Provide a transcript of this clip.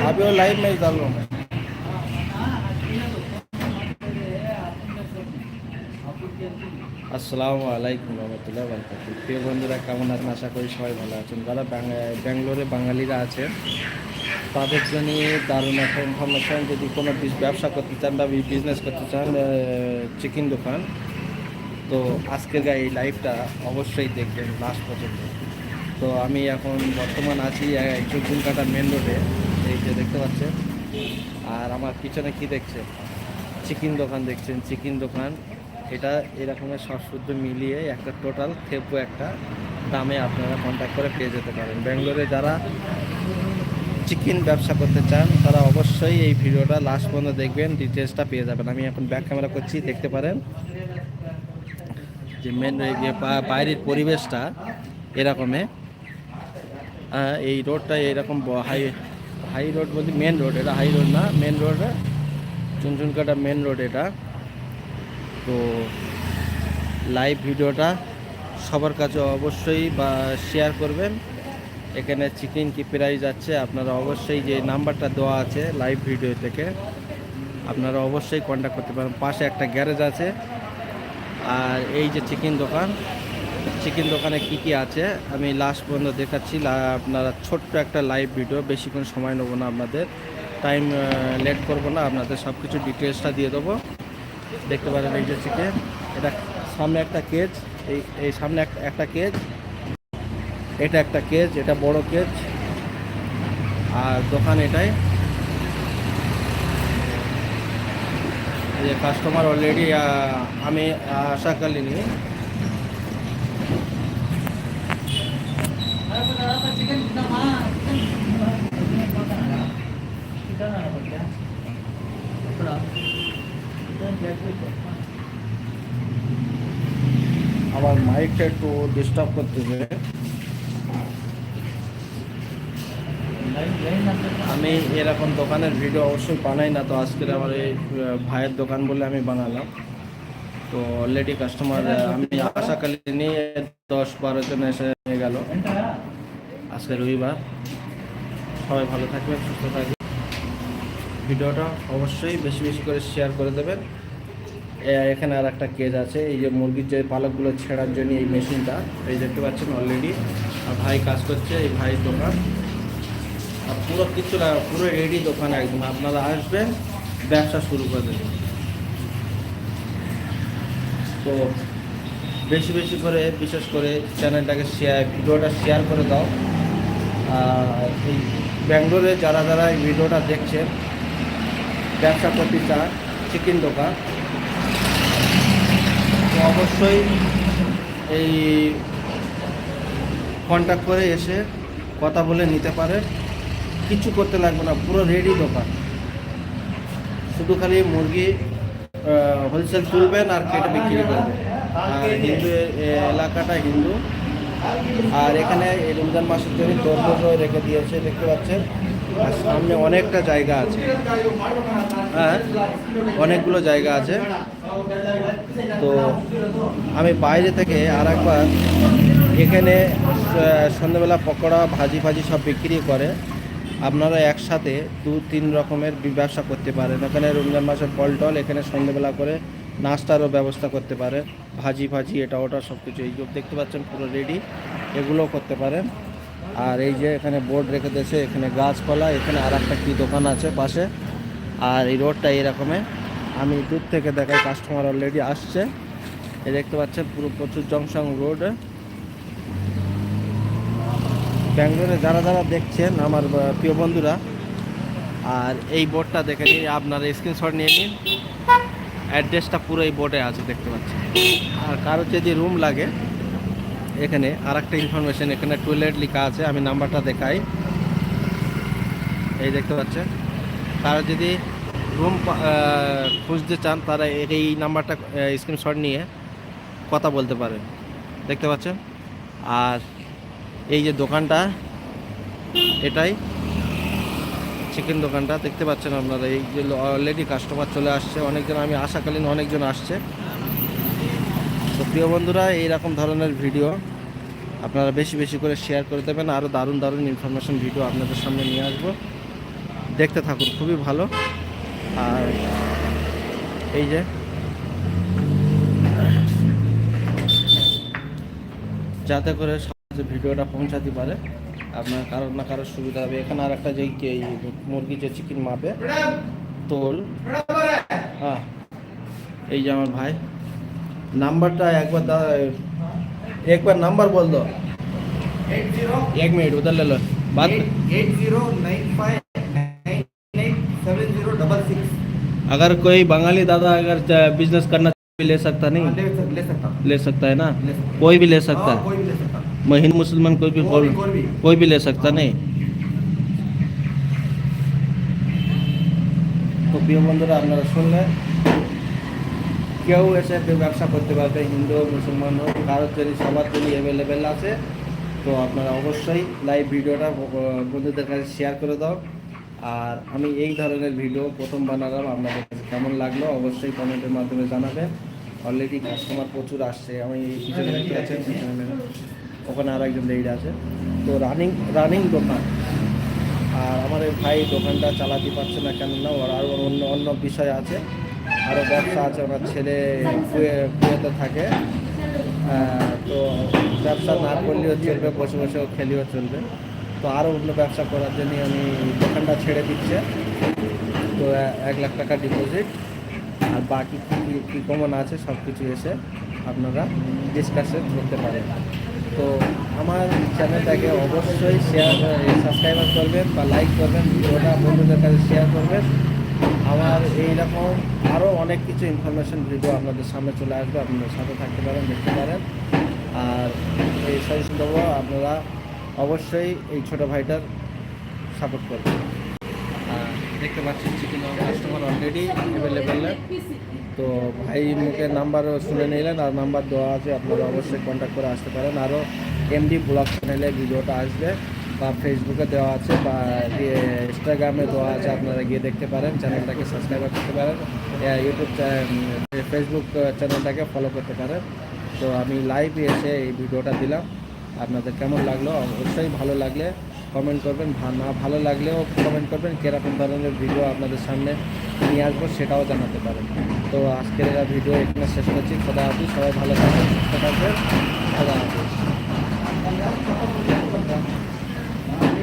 अभी वो लाइव में ही डाल रहा हूँ আসসালামু আলাইকুম রহমতুল্লাহ বরকাতুহ প্রিয় বন্ধুরা কেমন আছেন আশা করি সবাই ভালো আছেন যারা বাং- ব্যাঙ্গালোরে বাঙালিরা আছে তাদের জন্য দারুণ একটা ইনফরমেশন যদি কোনো বিজ- ব্যবসা করতে চান বা বিজনেস করতে চান চিকেন দোকান তো আজকের গায়ে এই লাইভটা অবশ্যই দেখবেন লাস্ট পর্যন্ত তো আমি এখন বর্তমান আছি চুলকুন কাটা মেন রোডে এই যে দেখতে পাচ্ছেন। আর আমার পিছনে কি দেখছেন? চিকেন দোকান দেখছেন, চিকেন দোকান। এটা এরকমের সব শুদ্ধ মিলিয়ে একটা টোটাল থেপো একটা দামে আপনারা কন্ট্যাক্ট করে পেয়ে যেতে পারেন। ব্যাঙ্গালোরে যারা চিকেন ব্যবসা করতে চান, তারা অবশ্যই এই ভিডিওটা লাস্ট পর্যন্ত দেখবেন ডিটেলসটা পেয়ে যাবেন। আমি এখন ব্যাক ক্যামেরা করছি, দেখতে পারেন। যে মেন বাইরের পরিবেশটা এরকমে। এই রোডটা এরকম হাই হাই রোড বলতে মেন রোড এটা হাই রোড না main road Chunchunkata main road এটা। তো লাইভ ভিডিওটা সবার কাছে অবশ্যই বা শেয়ার করবেন। এখানে চিকেন কি প্রাইস যাচ্ছে আপনারা অবশ্যই যে নাম্বারটা দেওয়া আছে লাইভ ভিডিও থেকে, আপনারা অবশ্যই কন্ট্যাক্ট করতে পারেন। পাশে একটা গ্যারেজ আছে, আর এই যে চিকেন দোকান চিকেন দোকানে কি কি আছে? আমি লাস্ট পর্যন্ত দেখাচ্ছি। আপনারা ছোট্ট একটা লাইভ ভিডিও বেশিক্ষণ সময় নেব না আপনাদের। টাইম লেট করব না, আপনাদের সব কিছু ডিটেলসটা দিয়ে দেবো। দেখতে পারেন এই যে চিকেন এটা সামনে একটা কেজ এই এই সামনে একটা একটা কেজ এটা একটা কেজ এটা বড় কেজ আর দোকান এটাই। যে কাস্টমার অলরেডি আমি আশাকালীনি। আমার মাইকটা একটু ডিস্টার্ব করতেছে আমি এরকম দোকানের ভিডিও অবশ্যই বানাই না তো আজকের আমার এই আহ, ভাইয়ের দোকান বলে আমি বানালাম। তো অলরেডি কাস্টমার আমি আশাকালী নিয়ে দশ বারো জন এসে নিয়ে গেল। আজকে রবিবার। সবাই ভালো থাকবেন, সুস্থ থাকবেন। ভিডিওটা অবশ্যই বেশি বেশি করে শেয়ার করে দেবেন। এখানে আর একটা কেজ আছে, এই যে মুরগির যে পালকগুলো ছেঁড়ার জন্য এই মেশিনটা, এই দেখতে পাচ্ছেন অলরেডি আর ভাই কাজ করছে এই ভাই দোকান। আর পুরো কিছু পুরো রেডি দোকান একদম। আপনারা আসবেন, ব্যবসা শুরু করে দেবেন। তো বেশি বেশি করে, বিশেষ করে চ্যানেলটাকে শেয়ার ভিডিওটা শেয়ার করে দাও। এই ব্যাঙ্গালোরে যারা যারা এই ভিডিওটা দেখছেন, ব্যবসা করতে চান চিকেন দোকান, তো অবশ্যই এই কন্ট্যাক্ট করে এসে কথা বলে নিতে পারেন। কিছু করতে লাগবে না, পুরো রেডি দোকান। শুধু খালি মুরগি হোলসেল তুলবেন আর কেটে বিক্রি করবেন। আর হিন্দু এলাকাটা হিন্দু। আর এখানে রমজান মাসের জন্য দরজা রেখে দিয়েছে, দেখতে পাচ্ছেন? আর সামনে অনেকটা জায়গা আছে। হ্যাঁ অনেকগুলো জায়গা আছে। তো আমি বাইরে থেকে আর একবার এখানে সন্ধ্যেবেলা পকোড়া, ভাজি ভাজি সব বিক্রি করে। আপনারা একসাথে দু তিন রকমের ব্যবসা করতে পারেন। এখানে রমজান মাসের ফল টল, এখানে সন্ধ্যেবেলা করে নাস্তারও ব্যবস্থা করতে পারেন, ভাজি ভাজি, এটা ওটা সব কিছু এই দেখতে পাচ্ছেন পুরো রেডি এগুলোও করতে পারেন। আর এই যে এখানে বোর্ড রেখে দিয়েছে, এখানে গাছপালা, এখানে আর একটা কী দোকান আছে পাশে। আর এই রোডটা এরকমের আমি দূর থেকে দেখাই কাস্টমার অলরেডি আসছে। এই দেখতে পাচ্ছেন পুরো প্রচুর জংশন রোড ব্যাঙ্গালোরে যারা যারা দেখছেন, আমার প্রিয় বন্ধুরা, আর এই বোর্ডটা দেখে নিন আপনার স্ক্রিনশট নিয়ে নিন। অ্যাড্রেসটা পুরো এই বোর্ডে আছে, দেখতে পাচ্ছেন। আর কারও যদি রুম লাগে, এখানে আর একটা ইনফরমেশন এখানে টয়লেট লেখা আছে, আমি নাম্বারটা দেখাই। এই দেখতে পাচ্ছেন? তারা যদি রুম খুঁজতে চান, তারা এই নাম্বারটা স্ক্রিনশট নিয়ে কথা বলতে পারেন। দেখতে পাচ্ছেন? আর এই যে দোকানটা, এটাই চিকেন দোকানটা দেখতে পাচ্ছেন আপনারা, এই যে অলরেডি কাস্টমার চলে আসছে, অনেকজন, আমি আশাকালীন অনেকজন আসছে। তো প্রিয় বন্ধুরা, এইরকম ধরনের ভিডিও আপনারা বেশি বেশি করে শেয়ার করে দেবেন আরও দারুণ দারুণ ইনফরমেশন ভিডিও আপনাদের সামনে নিয়ে আসব। দেখতে থাকুন, খুবই ভালো। আর এই যে, যাতে করে ভিডিওটা পৌঁছাতে পারে। আপনার কারোর না কারোর সুবিধা হবে এখানে আর একটা যে কি এই মুরগি যে চিকেন মাপে তোল হ্যাঁ এই যে আমার ভাই নাম্বারটা একবার दा एक बार नंबर बोल दो एट जीरो एक मिनट उधर ले लो बात eight zero nine five nine eight seven zero double six अगर कोई बंगाली दादा अगर बिजनेस करना भी ले सकता नहीं ले सक- ले सकता हूँ। ले सकता है ना ले सकता कोई भी ले सकता हाँ, हिंदू मुसलमान कोई भी कोई भी, कोई भी। कोई भी ले सकता नहीं তো প্রিয় বন্ধুরা আপনারা শুনলেন কেউ এসে কেউ ব্যবসা করতে পারবে হিন্দু হোক মুসলমান হোক কারোর যদি সবার যদি অ্যাভেলেবেল আছে তো আপনারা অবশ্যই লাইভ ভিডিওটা ব- বন্ধুদের কাছে শেয়ার করে দাও আর আমি এই ধরনের ভিডিও প্রথম বানালাম আপনাদের কাছে কেমন লাগলো অবশ্যই কমেন্টের মাধ্যমে জানাবেন অলরেডি কাস্টমার প্রচুর আসছে আমি এই পিছনে দেখতে আছেন পিছনে ওখানে আর একজন লেডিড আছে। তো রানিং রানিং দোকান। আর আমার এই ভাই দোকানটা চালাতে পারছে না কেন না ওর আরও অন্য অন্য বিষয় আছে। আরও ব্যবসা আছে, ওনার ছেলে কুয়ে, কুয়েতে থাকে। তো ব্যবসা না করলেও চলবে বসে বসেও খেলেও চলবে। তো আরও অন্য ব্যবসা করার জন্য আমি দোকানটা ছেড়ে দিচ্ছে। তো এক লাখ টাকা ডিপোজিট আর বাকি কী- কী কমন আছে সব কিছু এসে আপনারা ডিসকাশন করতে পারেন। তো আমার চ্যানেলটাকে অবশ্যই শেয়ার সাবস্ক্রাইবার করবেন বা লাইক করবেন ভিডিওটা বন্ধুদের কাছে শেয়ার করবেন। আমার এইরকম আরও অনেক কিছু ইনফরমেশন ভিডিও আপনাদের সামনে চলে আসবে, আপনাদের সাথে থাকতে পারেন, দেখতে পারেন। আর এই সাজেশন দেবো, আপনারা অবশ্যই এই ছোটো ভাইটার সাপোর্ট করবেন। দেখতে পাচ্ছেন চিকেন কাস্টমার অলরেডি অ্যাভেলেবেল তো ভাই মুখে নাম্বারও শুনে নিলেন আর নাম্বার দেওয়া আছে, আপনারা অবশ্যই কন্ট্যাক্ট করে আসতে পারেন। আরও এমডি ব্লগ চ্যানেলে ভিডিওটা আসবে বা ফেসবুকে দেওয়া আছে বা ইনস্টাগ্রামে দেওয়া আছে, আপনারা গিয়ে দেখতে পারেন। চ্যানেলটাকে সাবস্ক্রাইব করতে পারেন। ইউটিউব ফেসবুক চ্যানেলটাকে ফলো করতে পারেন। তো আমি লাইভ এসে এই ভিডিওটা দিলাম। আপনাদের কেমন লাগল? অবশ্যই ভালো লাগলে কমেন্ট করবেন। না ভালো লাগলেও কমেন্ট করবেন। কীরকম ধরনের ভিডিও আপনাদের সামনে নিয়ে আসব সেটাও জানাতে পারেন। তো আজকের ভিডিও এখানে শেষ করছি। খোদা হাফিজ। সবাই ভালো থাকবেন, সুস্থ থাকবেন। খোদা হাফিজ।